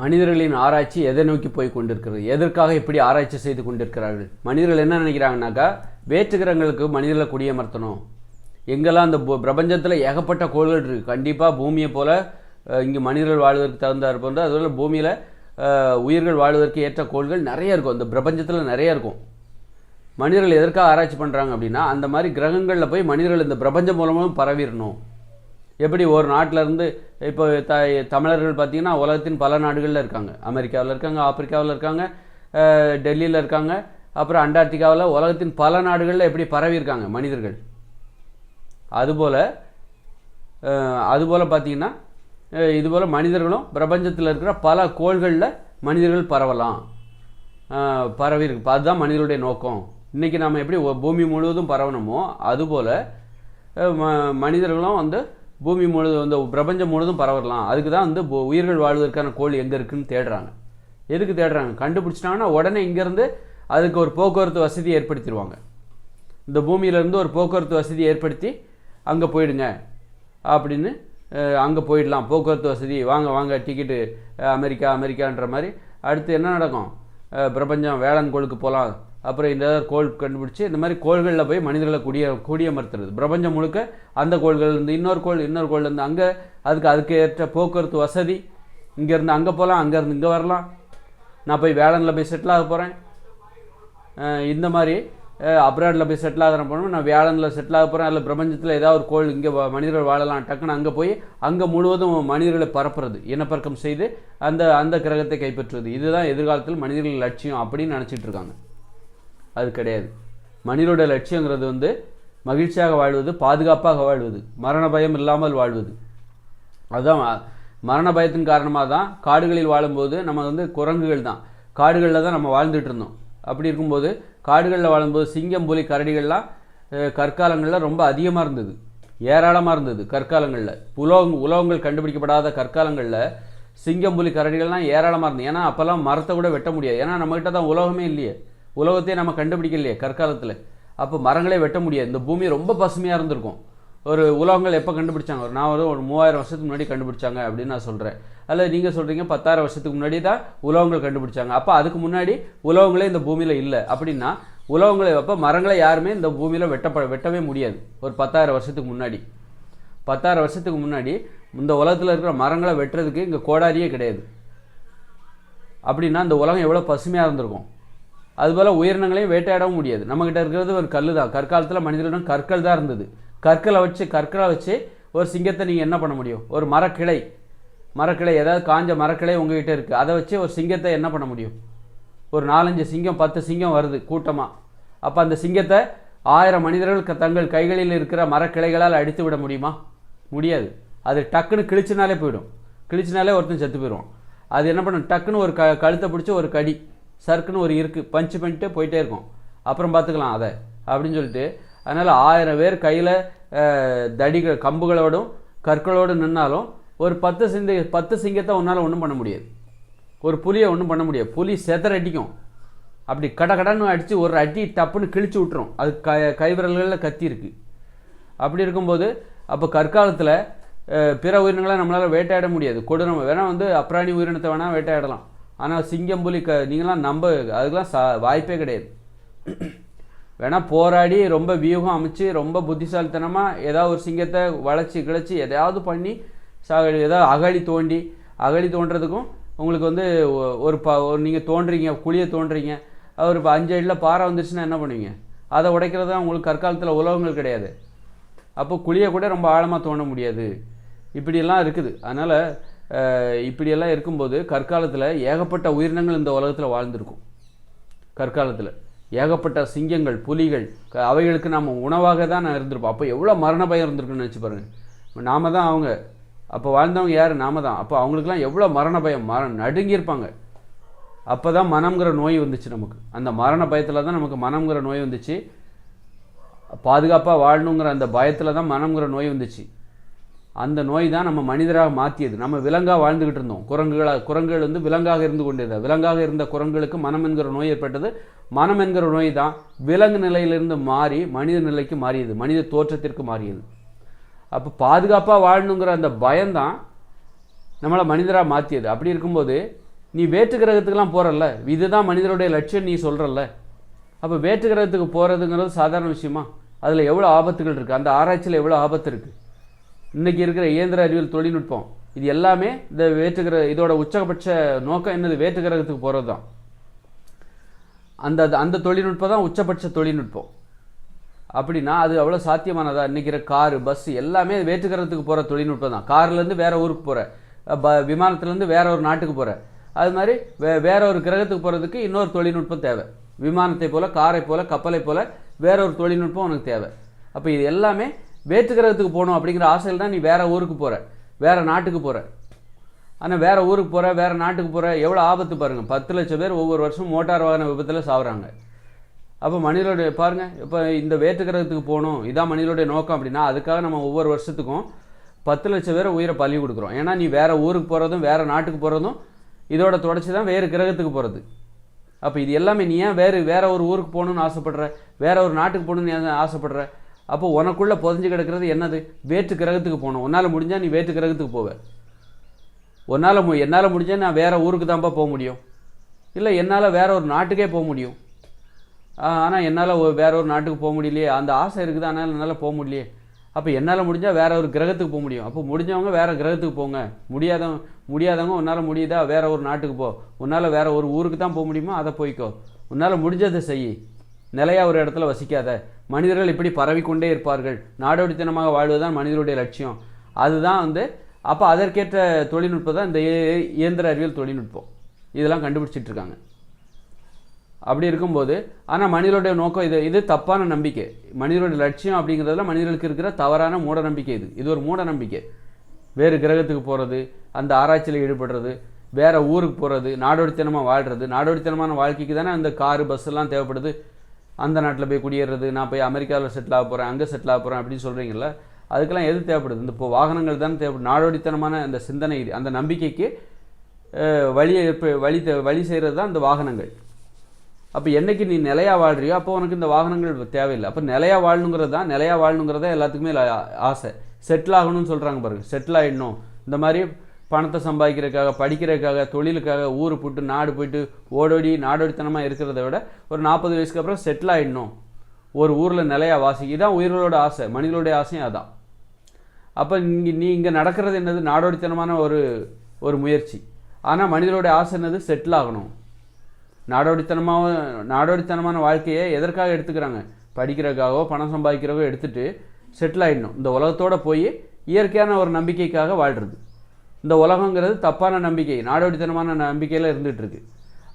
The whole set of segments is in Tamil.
மனிதர்களின் ஆராய்ச்சி எதை நோக்கி போய் கொண்டிருக்கிறது? எதற்காக இப்படி ஆராய்ச்சி செய்து கொண்டிருக்கிறார்கள்? மனிதர்கள் என்ன நினைக்கிறாங்கனாக்கா வேற்று கிரகங்களுக்கு மனிதர்களை குடியமர்த்தணும். எங்கெல்லாம் அந்த பிரபஞ்சத்தில் ஏகப்பட்ட கோள்கள் இருக்குது கண்டிப்பாக பூமியை போல் இங்கே மனிதர்கள் வாழ்வதற்கு தகுந்தார் போன்ற அதுபோல் பூமியில் உயிர்கள் வாழ்வதற்கு ஏற்ற கோள்கள் நிறைய இருக்கும். இந்த பிரபஞ்சத்தில் நிறைய இருக்கும். மனிதர்கள் எதற்காக ஆராய்ச்சி பண்ணுறாங்க அப்படின்னா அந்த மாதிரி கிரகங்களில் போய் மனிதர்கள் இந்த பிரபஞ்சம் மூலமாக பரவிடணும் எப்படி ஒரு நாட்டிலேருந்து இப்போ த தமிழர்கள் பார்த்திங்கன்னா உலகத்தின் பல நாடுகளில் இருக்காங்க. அமெரிக்காவில் இருக்காங்க ஆப்பிரிக்காவில் இருக்காங்க டெல்லியில் இருக்காங்க அப்புறம் அண்டார்டிகாவில் உலகத்தின் பல நாடுகளில் எப்படி பரவி இருக்காங்க மனிதர்கள். அதுபோல் அதுபோல் பார்த்தீங்கன்னா இதுபோல் மனிதர்களும் பிரபஞ்சத்தில் இருக்கிற பல கோள்களில் மனிதர்கள் பரவலாம். அஹ், பரவி இருக்கு. அதுதான் மனிதர்களுடைய நோக்கம். இன்றைக்கி நம்ம எப்படி பூமி முழுவதும் பரவணுமோ அதுபோல் ம மனிதர்களும் வந்து பூமி முழுதும் இந்த பிரபஞ்சம் முழுதும் பரவலாம் அதுக்கு தான் வந்து உயிர்கள் வாழ்வதற்கான கோள் எங்கே இருக்குன்னு தேடுறாங்க. எதுக்கு தேடுறாங்க? கண்டுபிடிச்சிட்டாங்கன்னா உடனே இங்கேருந்து அதுக்கு ஒரு போக்குவரத்து வசதி ஏற்படுத்திடுவாங்க. இந்த பூமியிலேருந்து ஒரு போக்குவரத்து வசதி ஏற்படுத்தி அங்கே போயிடுங்க. அப்படின்னு அங்கே போயிடலாம். போக்குவரத்து வசதி வாங்க வாங்க டிக்கெட்டு அமெரிக்கா அமெரிக்கான்ற மாதிரி. அடுத்து என்ன நடக்கும்? பிரபஞ்சம் வேளாண் கோளுக்கு போகலாம் அப்புறம் இந்த கோள் கண்டுபிடிச்சி இந்த மாதிரி கோள்களில் போய் மனிதர்களை குடிய குடியமர்த்துறது பிரபஞ்சம் முழுக்க அந்த கோள்கள் இருந்து இன்னொரு கோள் இன்னொரு கோள் இருந்து அங்கே அதுக்கு அதுக்கு ஏற்ற போக்குவரத்து வசதி. இங்கேருந்து அங்கே போகலாம் அங்கேருந்து இங்கே வரலாம். நான் போய் வேளாண்ல போய் செட்டில் ஆக போகிறேன் இந்த மாதிரி அப்ராடில் போய் செட்டில் ஆகிற போனோம் நான் வியாழனில் செட்டில் ஆக போகிறேன் அதில் பிரபஞ்சத்தில் ஏதாவது ஒரு கோள் இங்கே மனிதர்கள் வாழலாம் டக்குன்னு அங்கே போய் அங்கே முழுவதும் மனிதர்களை பரப்புறது இனப்பெருக்கம் செய்து அந்த அந்த கிரகத்தை கைப்பற்றுவது இதுதான் எதிர்காலத்தில் மனிதர்கள் லட்சியம் அப்படின்னு நினச்சிட்டு இருக்காங்க. அது கிடையாது. மனிதனுடைய லட்சியங்கிறது வந்து மகிழ்ச்சியாக வாழ்வது பாதுகாப்பாக வாழ்வது மரண பயம் இல்லாமல் வாழ்வது. அதுதான் மரண பயத்தின் காரணமாக தான் காடுகளில் வாழும்போது நம்ம வந்து குரங்குகள் தான். காடுகளில் தான் நம்ம வாழ்ந்துட்டு இருந்தோம். அப்படி இருக்கும்போது காடுகளில் வாழும்போது சிங்கம் புலி கரடிகள்லாம் கற்காலங்களில் ரொம்ப அதிகமாக இருந்தது. ஏராளமாக இருந்தது கற்காலங்களில். உலோக உலோகங்கள் கண்டுபிடிக்கப்படாத கற்காலங்களில் சிங்கம் புலி கரடிகள்லாம் ஏராளமாக இருந்தது. ஏன்னா அப்போல்லாம் மரத்தை கூட வெட்ட முடியாது. ஏன்னா நம்மகிட்ட தான் உலோகமே இல்லையே. உலகத்தையே நம்ம கண்டுபிடிக்கலையே கற்காலத்தில். அப்போ மரங்களே வெட்ட முடியாது. இந்த பூமி ரொம்ப பசுமையாக இருந்திருக்கும். ஒரு உலகங்கள் எப்போ கண்டுபிடிச்சாங்க? ஒரு நான் ஒரு ஒரு மூவாயிரம் வருஷத்துக்கு முன்னாடி கண்டுபிடிச்சாங்க அப்படின்னு நான் சொல்கிறேன் அல்லது நீங்கள் சொல்கிறீங்க பத்தாயிரம் வருஷத்துக்கு முன்னாடி தான் உலகங்கள் கண்டுபிடிச்சாங்க. அப்போ அதுக்கு முன்னாடி உலகங்களே இந்த பூமியில் இல்லை. அப்படின்னா உலகங்களை அப்போ மரங்களை யாருமே இந்த பூமியில் வெட்டப்ப வெட்டவே முடியாது. ஒரு பத்தாயிரம் வருஷத்துக்கு முன்னாடி. பத்தாயிரம் வருஷத்துக்கு முன்னாடி இந்த உலகத்தில் இருக்கிற மரங்களை வெட்டுறதுக்கு இங்கே கோடாரியே கிடையாது. அப்படின்னா இந்த உலகம் எவ்வளோ பசுமையாக இருந்திருக்கும்? அதுபோல் உயிரினங்களையும் வேட்டையாடவும் முடியாது. நம்மக்கிட்ட இருக்கிறது ஒரு கல் தான் கற்காலத்தில் மனிதர்களிடம் கற்கள் தான் இருந்தது. கற்களை வச்சு கற்களை வச்சு ஒரு சிங்கத்தை நீங்கள் என்ன பண்ண முடியும்? ஒரு மரக்கிளை. மரக்கிளை ஏதாவது காஞ்ச மரக்கிளை உங்ககிட்ட இருக்குது அதை வச்சு ஒரு சிங்கத்தை என்ன பண்ண முடியும்? ஒரு நாலஞ்சு சிங்கம் பத்து சிங்கம் வருது கூட்டமாக அப்போ அந்த சிங்கத்தை ஆயிரம் மனிதர்கள் க- தங்கள் கைகளில் இருக்கிற மரக்கிளைகளால் அடித்து விட முடியுமா? முடியாது. அது டக்குன்னு கிழிச்சினாலே போயிடும். கிழிச்சினாலே ஒருத்தன் செத்து போயிடுவான். அது என்ன பண்ணும்? டக்குன்னு ஒரு க கழுத்தை பிடிச்சி ஒரு கடி. சர்க்குன்னு ஒரு இருக்கு. பஞ்சு பண்ணிட்டு போயிட்டே இருக்கும். அப்புறம் பார்த்துக்கலாம் அதை அப்படின்னு சொல்லிட்டு. அதனால் ஆயிரம் பேர் கையில் தடிகள் கம்புகளோடும் கற்களோடு நின்னாலும் ஒரு பத்து சிங்க பத்து சிங்கத்தை உன்னால் ஒன்றும் பண்ண முடியாது. ஒரு புலியை ஒன்றும் பண்ண முடியாது. புலி செதற அடிக்கும். அப்படி கட கடன்னு அடித்து ஒரு அடி டப்புன்னு கிழிச்சு விட்டுரும். அது க கைவிரல்களில் கத்தி இருக்குது அப்படி இருக்கும்போது அப்போ கற்காலத்தில் பிற உயிரினங்களை நம்மளால் வேட்டையாட முடியாது. கொடூரம் வேணால் வந்து அப்ராணி உயிரினத்தை வேணால் வேட்டையாடலாம். ஆனால் சிங்கம் புலி க நீங்களாம் நம்ப அதுக்கெலாம் சா வாய்ப்பே கிடையாது. வேணால் போராடி ரொம்ப வியூகம் அமைச்சு ரொம்ப புத்திசாலித்தனமாக ஏதாவது ஒரு சிங்கத்தை வளைச்சி கிளச்சி எதையாவது பண்ணி சாகடி ஏதாவது அகழி தோண்டி அகழி தோன்றதுக்கும் உங்களுக்கு வந்து ஒ- ஒரு ப ஒரு நீங்கள் தோண்டுறீங்க குழியை தோண்டுறீங்க ஒரு இப்போ அஞ்சு அடியில் பாறை வந்துருச்சுன்னா என்ன பண்ணுவீங்க? அதை உடைக்கிறது தான் உங்களுக்கு கற்காலத்தில் உலகங்கள் கிடையாது. அப்போ குழியை கூட ரொம்ப ஆழமாக தோண்ட முடியாது. இப்படியெல்லாம் இருக்குது. அதனால் இப்படியெல்லாம் இருக்கும்போது கற்காலத்தில் ஏகப்பட்ட உயிரினங்கள் இந்த உலகத்தில் வாழ்ந்திருக்கும். கற்காலத்தில் ஏகப்பட்ட சிங்கங்கள் புலிகள் அவைகளுக்கு நாம் உணவாக தான் நான் இருந்திருப்போம். அப்போ எவ்வளோ மரண பயம் இருந்திருக்குன்னு நினச்சி பாருங்கள் நாம தான் அவங்க. அப்போ வாழ்ந்தவங்க யார்? நாம தான். அப்போ அவங்களுக்குலாம் எவ்வளோ மரண பயம்? மர நடுங்கியிருப்பாங்க. அப்போ தான் மனம்ங்கிற நோய் வந்துச்சு நமக்கு. அந்த மரண பயத்தில் தான் நமக்கு மனம்ங்கிற நோய் வந்துச்சு. பாதுகாப்பாக வாழணுங்கிற அந்த பயத்தில் தான் மனம்ங்கிற நோய் வந்துச்சு. அந்த நோய் தான் நம்ம மனிதராக மாற்றியது நம்ம விலங்காக வாழ்ந்துக்கிட்டு இருந்தோம். குரங்குகளாக குரங்குகள் வந்து விலங்காக இருந்து கொண்டிருந்தது. விலங்காக இருந்த குரங்குகளுக்கு மனம் என்கிற நோய் ஏற்பட்டது. மனம் என்கிற நோய் தான் விலங்கு நிலையிலிருந்து மாறி மனித நிலைக்கு மாறியது. மனித தோற்றத்திற்கு மாறியது. அப்போ பாதுகாப்பாக வாழணுங்கிற அந்த பயம்தான் நம்மளை மனிதராக மாற்றியது அப்படி இருக்கும்போது நீ வேற்று கிரகத்துக்கெலாம் போகிறல்ல இதுதான் மனிதருடைய லட்சியம் நீ சொல்கிறல்ல அப்போ வேற்று கிரகத்துக்கு போகிறதுங்கிறது சாதாரண விஷயமா? அதில் எவ்வளோ ஆபத்துகள் இருக்குது அந்த ஆராய்ச்சியில் எவ்வளோ ஆபத்து இருக்குது இன்றைக்கி இருக்கிற இயந்திர அறிவியல் தொழில்நுட்பம் இது எல்லாமே இந்த வேற்று கிரக இதோட உச்சபட்ச நோக்கம் என்னது? வேற்று கிரகத்துக்கு போகிறது தான் அந்த அந்த தொழில்நுட்பம் தான் உச்சபட்ச தொழில்நுட்பம். அப்படின்னா அது அவ்வளோ சாத்தியமானதா? இன்றைக்கிற காரு பஸ் எல்லாமே வேற்று கிரகத்துக்கு போகிற தொழில்நுட்பம் தான். கார்லேருந்து வேற ஊருக்கு போகிற ப விமானத்துலேருந்து வேற ஒரு நாட்டுக்கு போகிற அது மாதிரி வே வேற ஒரு கிரகத்துக்கு போகிறதுக்கு இன்னொரு தொழில்நுட்பம் தேவை. விமானத்தை போல் காரை போல் கப்பலை போல் வேற ஒரு தொழில்நுட்பம் உனக்கு தேவை. அப்போ இது எல்லாமே வேற்று கிரகத்துக்கு போகணும் அப்படிங்கிற ஆசையில் தான் நீ வேறு ஊருக்கு போகிற வேறு நாட்டுக்கு போகிற ஆனால் வேறு ஊருக்கு போகிற வேறு நாட்டுக்கு போகிற எவ்வளோ ஆபத்து பாருங்கள் பத்து லட்சம் பேர் ஒவ்வொரு வருஷம் மோட்டார் வாகன விபத்தில் சாவுறாங்க. அப்போ மனிதனுடைய பாருங்கள் இப்போ இந்த வேற்று கிரகத்துக்கு போகணும் இதான் மனிதனுடைய நோக்கம் அப்படின்னா அதுக்காக நம்ம ஒவ்வொரு வருஷத்துக்கும் பத்து லட்சம் பேர் உயிரை பள்ளி கொடுக்குறோம். ஏன்னா நீ வேறு ஊருக்கு போகிறதும் வேறு நாட்டுக்கு போகிறதும் இதோட தொடர்ச்சி தான் வேறு கிரகத்துக்கு போகிறது அப்போ இது எல்லாமே நீ ஏன் வேறு வேற ஒரு ஊருக்கு போகணுன்னு ஆசைப்படுற? வேற ஒரு நாட்டுக்கு போகணுன்னு ஏன் ஆசைப்படுற? அப்போ உனக்குள்ளே புதஞ்சு கிடக்கிறது என்னது? வேற்று கிரகத்துக்கு போகணும். உன்னால் முடிஞ்சால் நீ வேற்று கிரகத்துக்கு போவ. உன்னால் மு என்னால் முடிஞ்சால் நான் வேறு ஊருக்கு தான்ப்பா போக முடியும். இல்லை என்னால் வேற ஒரு நாட்டுக்கே போக முடியும். ஆனால் என்னால் வேற ஒரு நாட்டுக்கு போக முடியலையே. அந்த ஆசை இருக்குது ஆனால் என்னால் போக முடியலையே. அப்போ என்னால் முடிஞ்சால் வேற ஒரு கிரகத்துக்கு போக முடியும். அப்போ முடிஞ்சவங்க வேறு கிரகத்துக்கு போங்க. முடியாதவங்க முடியாதவங்க உன்னால் முடியுதா? வேற ஒரு நாட்டுக்கு போ. உன்னால் வேற ஒரு ஊருக்கு தான் போக முடியுமோ? அதை போய்க்கோ. உன்னால் முடிஞ்சதை செய். நிலையாக ஒரு இடத்துல வசிக்காத. மனிதர்கள் இப்படி பரவிக்கொண்டே இருப்பார்கள். நாடோடித்தனமாக வாழ்வதுதான் மனிதனுடைய லட்சியம். அதுதான் வந்து அப்போ அதற்கேற்ற தொழில்நுட்பம் தான் இந்த இயந்திர அறிவியல் தொழில்நுட்பம். இதெல்லாம் கண்டுபிடிச்சிட்டு இருக்காங்க. அப்படி இருக்கும்போது ஆனால் மனிதனுடைய நோக்கம் இது இது தப்பான நம்பிக்கை. மனிதனுடைய லட்சியம் அப்படிங்கிறதுல மனிதர்களுக்கு இருக்கிற தவறான மூட நம்பிக்கை இது. இது ஒரு மூட நம்பிக்கை. வேறு கிரகத்துக்கு போகிறது அந்த ஆராய்ச்சியில் ஈடுபடுறது வேறு ஊருக்கு போகிறது நாடோடித்தனமாக வாழ்கிறது நாடோடித்தனமான வாழ்க்கைக்கு தானே அந்த காரு பஸ்ஸெல்லாம் தேவைப்படுது. அந்த நாட்டில் போய் குடியேறது நான் போய் அமெரிக்காவில் செட்டில் ஆக போகிறேன் அங்கே செட்டில் ஆக போகிறேன் அப்படின்னு சொல்கிறீங்களா அதுக்கெல்லாம் எது தேவைப்படுது? இந்த இப்போ வாகனங்கள் தான் தேவைப்படும் நாடோடித்தனமான அந்த சிந்தனை அந்த நம்பிக்கைக்கு வழியை வழி வழி செய்கிறது தான் இந்த வாகனங்கள். அப்போ என்னைக்கு நீ நிலையா வாழ்றியோ அப்போ உனக்கு இந்த வாகனங்கள் தேவையில்லை. அப்போ நிலையா வாழணுங்கிறது தான் நிலையா வாழணுங்கிறத எல்லாத்துக்குமே ஆசை. செட்டில் ஆகணும்னு சொல்கிறாங்க பாருங்க. செட்டில் ஆகிடணும் இந்த மாதிரி பணத்தை சம்பாதிக்கிறதுக்காக படிக்கிறதுக்காக தொழிலுக்காக ஊர் போட்டு நாடு போயிட்டு ஓடோடி நாடோடித்தனமாக இருக்கிறத விட ஒரு நாற்பது வயசுக்கு அப்புறம் செட்டில் ஆகிடணும் ஒரு ஊரில் நிலையா வாசி. இதான் உயிர்களோட ஆசை. மனிதனுடைய ஆசையும் அதான். அப்போ இங்கே நீ இங்கே நடக்கிறது என்னது? நாடோடித்தனமான ஒரு ஒரு முயற்சி. ஆனால் மனிதனுடைய ஆசை என்னது? செட்டில் ஆகணும். நாடோடித்தனமாக நாடோடித்தனமான வாழ்க்கையை எதற்காக எடுத்துக்கிறாங்க? படிக்கிறதுக்காகவோ பணம் சம்பாதிக்கிறவோ எடுத்துகிட்டு செட்டில் ஆகிடணும் இந்த உலகத்தோட போய் இயற்கையான ஒரு நம்பிக்கைக்காக வாழ்கிறது இந்த உலகங்கிறது தப்பான நம்பிக்கை நாடோடித்தனமான நம்பிக்கையில் இருந்துகிட்டு இருக்கு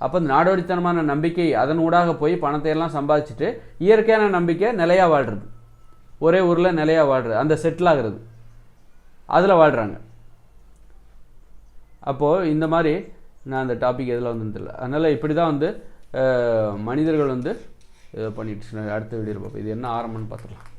அப்போ இந்த நாடோடித்தனமான நம்பிக்கை அதன் ஊடாக போய் பணத்தை எல்லாம் சம்பாதிச்சுட்டு இயற்கையான நம்பிக்கை நிலையாக வாழ்கிறது ஒரே ஊரில் நிலையாக வாழ்கிறது அந்த செட்டில் ஆகிறது. அதில் வாழ்கிறாங்க அப்போது இந்த மாதிரி நான் அந்த டாபிக் எதில் வந்துருந்தில்ல அதனால் இப்படி தான் வந்து மனிதர்கள் வந்து இதை பண்ணிட்டு அடுத்த வீடியோ பார்ப்போம். இது என்ன ஆரம்பம்னு பார்த்துக்கலாம்.